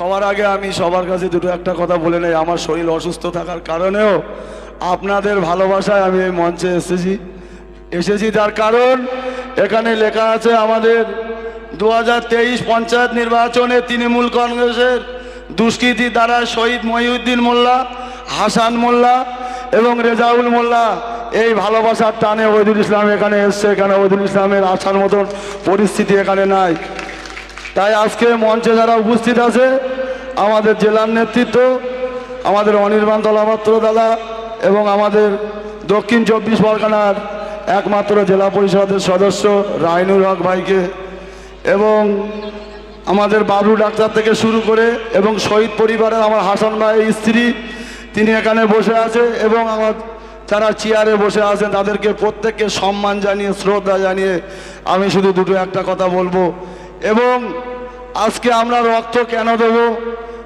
সবার আগে আমি সবার কাছে দুটো একটা কথা বলে নেই। আমার শরীর অসুস্থ থাকার কারণেও আপনাদের ভালোবাসায় আমি এই মঞ্চে এসেছি। এসেছি তার কারণ এখানে লেখা আছে আমাদের দু হাজার তেইশ পঞ্চায়েত নির্বাচনে তৃণমূল কংগ্রেসের দুষ্কৃতি দ্বারা শহীদ মহিউদ্দিন মোল্লা, হাসান মোল্লা এবং রেজাউল মোল্লা এই ভালোবাসার টানে ওইদুল ইসলাম এখানে এসছে। এখানে ওইদুল ইসলামের আসার মতন পরিস্থিতি এখানে নাই। তাই আজকে মঞ্চে যারা উপস্থিত আছে, আমাদের জেলার নেতৃত্ব, আমাদের অনির্বাণ তলাপাত্র দাদা এবং আমাদের দক্ষিণ চব্বিশ পরগনার একমাত্র জেলা পরিষদের সদস্য রাইনুর হক ভাইকে এবং আমাদের বাবলু ডাক্তার থেকে শুরু করে এবং শহীদ পরিবারের আমার হাসান ভাইয়ের স্ত্রী, তিনি এখানে বসে আছে এবং আমার যারা চেয়ারে বসে আছেন, তাদেরকে প্রত্যেককে সম্মান জানিয়ে, শ্রদ্ধা জানিয়ে আমি শুধু দুটো একটা কথা বলব। এবং আজকে আমরা রক্ত কেন দেব?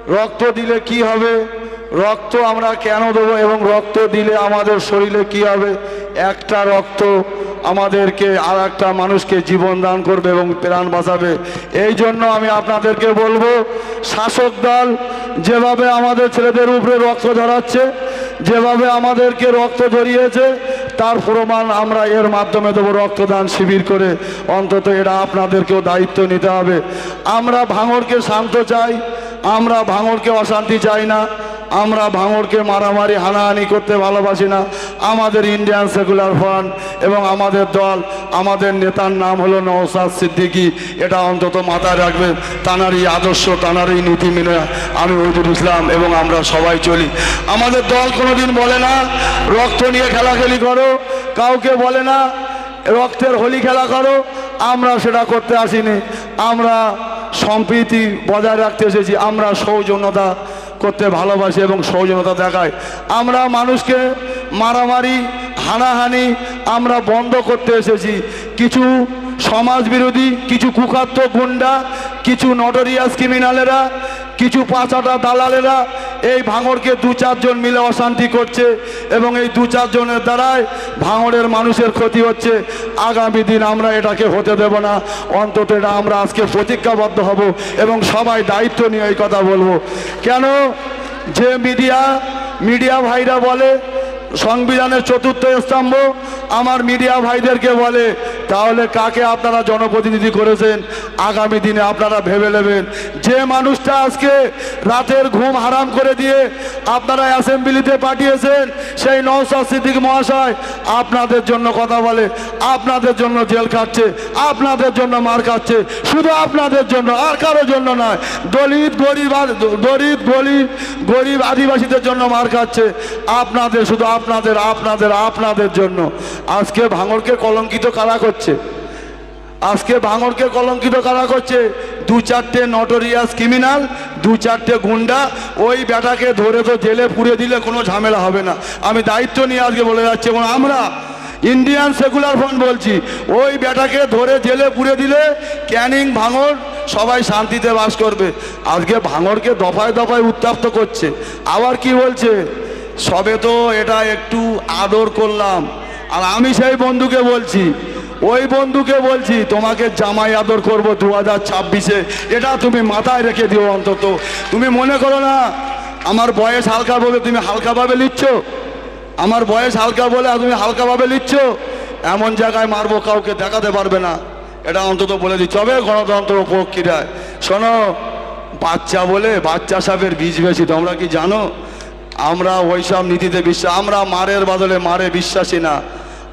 রক্ত দিলে কি হবে? রক্ত আমরা কেন দেবো এবং রক্ত দিলে আমাদের শরীরে কি হবে? একটা রক্ত আমাদেরকে আর একটা মানুষকে জীবন দান করবে এবং প্রাণ বাঁচাবে। এই জন্য আমি আপনাদেরকে বলব, শাসক দল যেভাবে আমাদের ছেলেদের উপরে রক্ত ধরাচ্ছে, যেভাবে আমাদেরকে রক্ত ধরিয়েছে তার প্রমাণ আমরা এর মাধ্যমে দেবো রক্তদান শিবির করে। অন্তত এটা আপনাদেরকেও দায়িত্ব নিতে হবে। আমরা ভাঙরকে শান্ত চাই, আমরা ভাঙরকে অশান্তি চাই না। আমরা ভাঙড়কে মারামারি, হানাহানি করতে ভালোবাসি না। আমাদের ইন্ডিয়ান সেকুলার ফ্রন্ট এবং আমাদের দল, আমাদের নেতার নাম হলো নওসাদ সিদ্দিকী। এটা অন্তত মাথায় রাখবেন, তানারই আদর্শ, তানারই নীতি মেনে আমি ওইদুল ইসলাম এবং আমরা সবাই চলি। আমাদের দল কোনোদিন বলে না, রক্ত নিয়ে খেলাখেলি করো, কাউকে বলে না, রক্তের হোলি খেলা করো, আমরা সেটা করতে আসিনি। আমরা সম্প্রীতি বজায় রাখতে এসেছি, আমরা সৌজন্যতা করতে ভালোবাসি এবং সৌজনতা দেখায়। আমরা মানুষকে মারামারি, হানাহানি আমরা বন্ধ করতে এসেছি। কিছু সমাজ বিরোধী কিছু কুখাত্ম গুন্ডা, কিছু নটরিয়াস ক্রিমিনালেরা কিছু পাঁচাটা দালালেরা এই ভাঙড়কে দু চারজন মিলে অশান্তি করছে এবং এই দু চারজনের দ্বারাই ভাঙড়ের মানুষের ক্ষতি হচ্ছে। আগামী দিন আমরা এটাকে হতে দেব না। অন্তত এটা আমরা আজকে প্রতিজ্ঞাবদ্ধ হব এবং সবাই দায়িত্ব নিয়ে এই কথা বলব। কেন? যে মিডিয়া মিডিয়া ভাইরা বলে সংবিধানের চতুর্থ স্তম্ভ আমার মিডিয়া ভাইদেরকে বলে, তাহলে কাকে আপনারা জনপ্রতিনিধি করেছেন? আগামী দিনে আপনারা ভেবে নেবেন। যে মানুষটা আজকে রাতের ঘুম হারাম করে দিয়ে আপনারা অ্যাসেম্বলিতে পাঠিয়েছেন, সেই নৌসাদ সিদ্দিক মহাশয় আপনাদের জন্য কথা বলে, আপনাদের জন্য জেল খাচ্ছে, আপনাদের জন্য মার খাচ্ছে, শুধু আপনাদের জন্য, আর কারও জন্য নয়, দলিত, গরিব গরিব গরিব গরিব আদিবাসীদের জন্য মার খাচ্ছে। আপনাদের শুধু আপনাদের আপনাদের আপনাদের জন্য। আজকে ভাঙরকে কলঙ্কিত কারা করছে? আজকে ভাঙড়কে কলঙ্কিত কারা করছে? দু চারটে নটোরিয়াস ক্রিমিনাল দু চারটে গুন্ডা, ওই বেটাকে ধরে তো জেলে পুড়ে দিলে কোনো ঝামেলা হবে না। আমি দায়িত্ব নিয়ে আজকে বলে যাচ্ছি, এবং আমরা ইন্ডিয়ান সেকুলার ফ্রন্ট বলছি, ওই বেটাকে ধরে জেলে পুড়ে দিলে ক্যানিং ভাঙর সবাই শান্তিতে বাস করবে। আজকে ভাঙরকে দফায় দফায় উত্তাপ্ত করছে। আবার কি বলছে? সবে তো এটা একটু আদর করলাম। আর আমি সেই বন্ধুকে বলছি, ওই বন্ধুকে বলছি, তোমাকে জামাই আদর করব দু হাজার ছাব্বিশে। এটা তুমি মাথায় রেখে দিও অন্তত। তুমি মনে করো না, আমার বয়স হালকা বলে তুমি হালকাভাবে নিচ্ছ আমার বয়স হালকা বলে তুমি হালকাভাবে নিচ্ছ এমন জায়গায় মারবো, কাউকে দেখাতে পারবে না। এটা অন্তত বলে দিচ্ছ। হবে গণতন্ত্র প্রক্রিয়ায়। শোনো, বাচ্চা বলে বাচ্চা সাপের বীজ বেশি, তোমরা কি জানো? আমরা ওইসব নীতিতে বিশ্বাস, আমরা মারের বদলে মারে বিশ্বাসী না।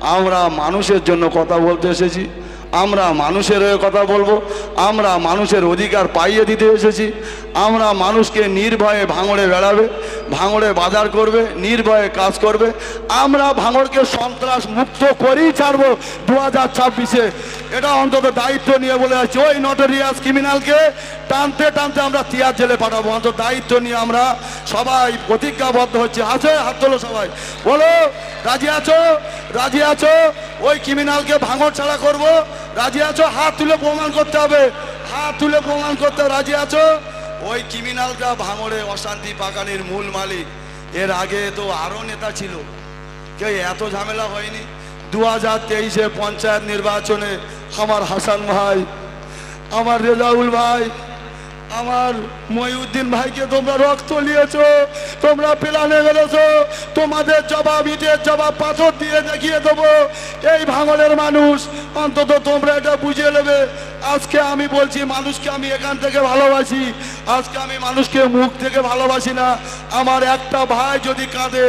আমরা মানুষের জন্য কথা বলতে এসেছি। আমরা মানুষের হয়ে কথা বলব, আমরা মানুষের অধিকার পাইয়ে দিতে এসেছি, আমরা মানুষকে নির্ভয়ে ভাঙড়ে বেড়াবে, ভাঙড়ে বাজার করবে, নির্ভয়ে কাজ করবে, আমরা ভাঙড়কে সন্ত্রাস মুক্ত করেই ছাড়বো দু হাজার ছাব্বিশে। এটা অন্তত দায়িত্ব নিয়ে বলে যাচ্ছি, ওই নটোরিয়াস ক্রিমিনালকে টানতে টানতে আমরা তিয়ার জেলে পাঠাবো, অন্তত দায়িত্ব নিয়ে আমরা সবাই প্রতিজ্ঞাবদ্ধ হচ্ছে। আছে হাত তোলো সবাই, বলো রাজি আছো? রাজি আছো? ওই ক্রিমিনালকে ভাঙড় ছাড়া করব। রাজি আছো? হাত তুলে প্রমাণ করতে হবে। হাত তুলে প্রমাণ করতে রাজি আছো? ওই ক্রিমিনালটা ভাঙড়ে অশান্তি পাকানির মূল মালিক। এর আগে তো আরও নেতা ছিল। কেউ এত ঝামেলা হয়নি? দু হাজার তেইশে পঞ্চায়েত নির্বাচনে আমার হাসান ভাই, আমার রেজাউল ভাই আমার মহিউদ্দিন ভাইকে তোমরা রক্ত নিয়েছ তোমরা প্লানে গেলেছ তোমাদের জবাব ইটের জবাব পাথর দিয়ে দেখিয়ে দেবো। এই ভাঙনের মানুষ, অন্তত তোমরা এটা বুঝে নেবে। আজকে আমি বলছি, মানুষকে আমি এখান থেকে ভালোবাসি। আজকে আমি মানুষকে মুখ থেকে ভালোবাসি না। আমার একটা ভাই যদি কাঁদে,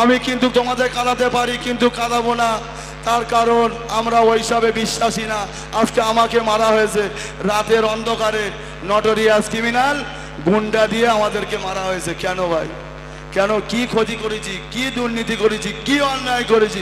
আমি কিন্তু তোমাদের কাঁদাতে পারি, কিন্তু কাঁদাবো না। তার কারণ আমরা ওইসবে বিশ্বাসী না। আজকে আমাকে মারা হয়েছে। রাতের অন্ধকারে নটোরিয়াস ক্রিমিনাল, গুন্ডা দিয়ে আমাদেরকে মারা হয়েছে। কেন ভাই? কেন কি ক্ষতি করেছি? কি দুর্নীতি করেছি? কি অন্যায় করেছি?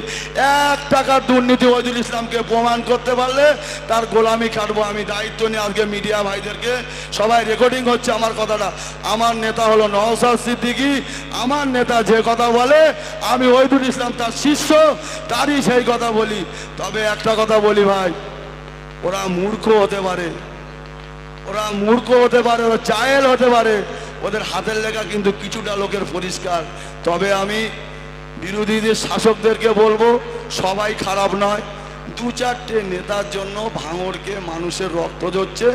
এক টাকার দুর্নীতি ওইদুল ইসলামকে প্রমাণ করতে পারলে তার গোলামি কাটবো আমি। দায়িত্ব নিয়ে আজকে মিডিয়া ভাইদেরকে সবাই রেকর্ডিং হচ্ছে আমার কথাটা। আমার নেতা হলো নওসাদ সিদ্দিকী। আমার নেতা যে কথা বলে, আমি ওইদুল ইসলাম তার শিষ্য, তারই সেই কথা বলি। তবে একটা কথা বলি ভাই, ওরা মূর্খ হতে পারে। ওরা মূর্খ হতে পারে, ওরা চায়েল হতে পারে। ওদের হাতের লেখা কিন্তু কিছুটা লোকের পরিষ্কার। তবে আমি বিরোধীদের শাসকদেরকে বলব, সবাই খারাপ নয়। দু চারটে নেতার জন্য ভাঙড়কে মানুষের রক্ত ঝরছে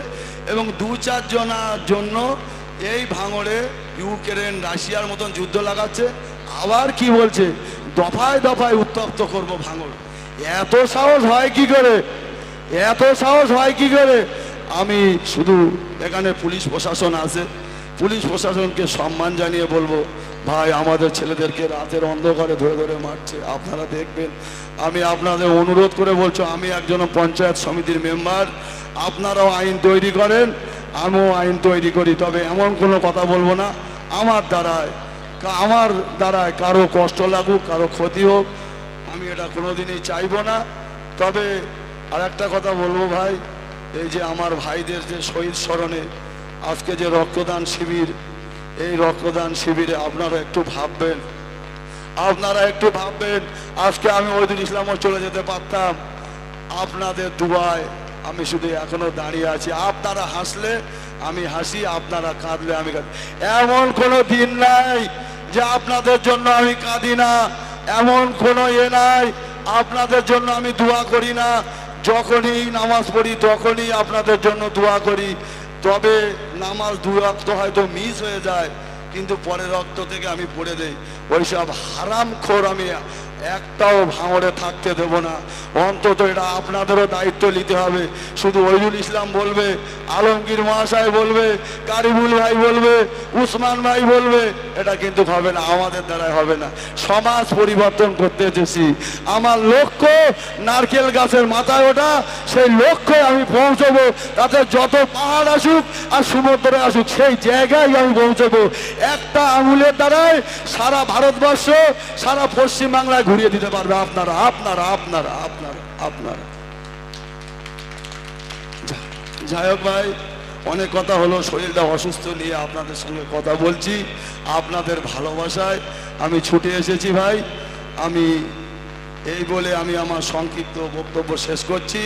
এবং দু চারজনার জন্য এই ভাঙড়ে ইউক্রেন, রাশিয়ার মতন যুদ্ধ লাগাচ্ছে। আবার কি বলছে? দফায় দফায় উত্তপ্ত করব ভাঙড়। এত সাহস হয় কি করে? এত সাহস হয় কি করে? আমি শুধু এখানে পুলিশ প্রশাসন আছে। পুলিশ প্রশাসনকে সম্মান জানিয়ে বলব, ভাই, আমাদের ছেলেদেরকে রাতের অন্ধকারে ধরে ধরে মারছে। আপনারা দেখবেন। আমি আপনাদের অনুরোধ করে বলছো, আমি একজন পঞ্চায়েত সমিতির মেম্বার, আপনারাও আইন তৈরি করেন, আমিও আইন তৈরি করি। তবে এমন কোনো কথা বলব না। আমার দ্বারায় আমার দ্বারায় কারও কষ্ট লাগুক, কারও ক্ষতি হোক, আমি এটা কোনোদিনই চাইব না। তবে আর একটা কথা বলব ভাই এই যে আমার ভাইদের যে শহীদ স্মরণে আজকে যে রক্তদান শিবির, এই রক্তদান শিবিরে আপনারা একটু ভাববেন। আপনারা একটু ভাববেন, আজকে আমি ওইদুল ইসলামও চলে যেতে পারতাম। আপনাদের দুবায় আমি শুধু এখনও দাঁড়িয়ে আছি। আপনারা হাসলে আমি হাসি, আপনারা কাঁদলে আমি কাঁদি। এমন কোনো দিন নাই যে আপনাদের জন্য আমি কাঁদি না। এমন কোনো ইয়ে নাই, আপনাদের জন্য আমি দোয়া করি না। যখনই নামাজ পড়ি, তখনই আপনাদের জন্য দোয়া করি। তবে নামাজ দু রক্ত হয়তো মিস হয়ে যায়, কিন্তু পরে রক্ত থেকে আমি পড়ে দেই ওইসব হারাম খোর আমি একটাও ভাঙড়ে থাকতে দেব না। অন্তত এটা আপনাদেরও দায়িত্ব নিতে হবে। শুধু ওইদুল ইসলাম বলবে, আলমগীর মহাশয় বলবে, কারিমুল ভাই বলবে, উসমান ভাই বলবে, এটা কিন্তু হবে না, আমাদের দ্বারাই হবে না। সমাজ পরিবর্তন করতে এসেছি। আমার লক্ষ্য নারকেল গাছের মাথায় ওঠা, সেই লক্ষ্যে আমি পৌঁছবো। তাতে যত পাহাড় আসুক আর সমুদ্রে আসুক, সেই জায়গায় আমি পৌঁছবো। একটা আঙুলের দ্বারাই সারা ভারতবর্ষ, সারা পশ্চিম বাংলায় ঘুরিয়ে দিতে পারবে আপনারা আপনারা আপনারা আপনারা আপনারা। যাই হোক ভাই, অনেক কথা হলো, শরীরটা অসুস্থ নিয়ে আপনাদের সঙ্গে কথা বলছি, আপনাদের ভালোবাসায় আমি ছুটে এসেছি ভাই, আমি এই বলে আমি আমার সংক্ষিপ্ত বক্তব্য শেষ করছি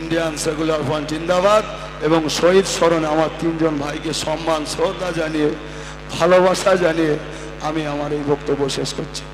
ইন্ডিয়ান সেকুলার ফ্রন্ট জিন্দাবাদ, এবং শহীদ স্মরণে আমার তিনজন ভাইকে সম্মান, শ্রদ্ধা জানিয়ে, ভালোবাসা জানিয়ে আমি আমার এই বক্তব্য শেষ করছি।